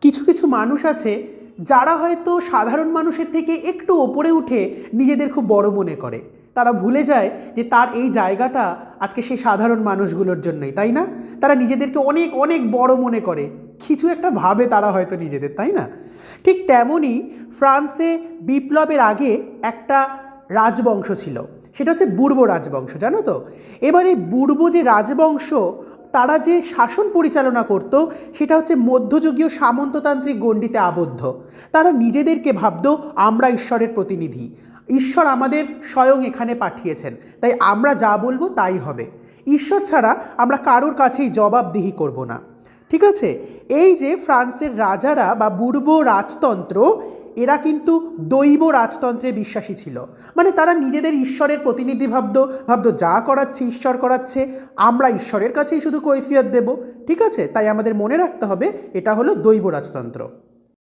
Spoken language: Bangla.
কিছু কিছু মানুষ আছে যারা হয়তো সাধারণ মানুষের থেকে একটু ওপরে উঠে নিজেদের খুব বড় মনে করে। তারা ভুলে যায় যে তার এই জায়গাটা আজকে সেই সাধারণ মানুষগুলোর জন্যই, তাই না? তারা নিজেদেরকে অনেক অনেক বড় মনে করে। কিছু একটা ভাবে তারা হয়তো নিজেদের, তাই না? ঠিক তেমনই ফ্রান্সে বিপ্লবের আগে একটা রাজবংশ ছিল। সেটা হচ্ছে বুর্ব রাজবংশ, জানো তো? এবার এই বুর্ব যে রাজবংশ তারা যে শাসন পরিচালনা করত, সেটা হচ্ছে মধ্যযুগীয় সামন্ততান্ত্রিক গণ্ডিতে আবদ্ধ। তারা নিজেদেরকে ভাবত, আমরা ঈশ্বরের প্রতিনিধি। ঈশ্বর আমাদের স্বয়ং এখানে পাঠিয়েছেন। তাই আমরা যা বলব তাই হবে। ঈশ্বর ছাড়া আমরা কারোর কাছেই জবাবদিহি করব না। ঠিক আছে? এই যে ফ্রান্সের রাজারা বা পূর্ব রাজতন্ত্র এরা কিন্তু দৈব রাজতন্ত্রে বিশ্বাসী ছিল। মানে তারা নিজেদের ঈশ্বরের প্রতিনিধি ভাবত ভাবত যা করাচ্ছে ঈশ্বর করাচ্ছে, আমরা ঈশ্বরের কাছেই শুধু কৈফিয়ত দেব। ঠিক আছে? তাই আমাদের মনে রাখতে হবে, এটা হলো দৈব রাজতন্ত্র।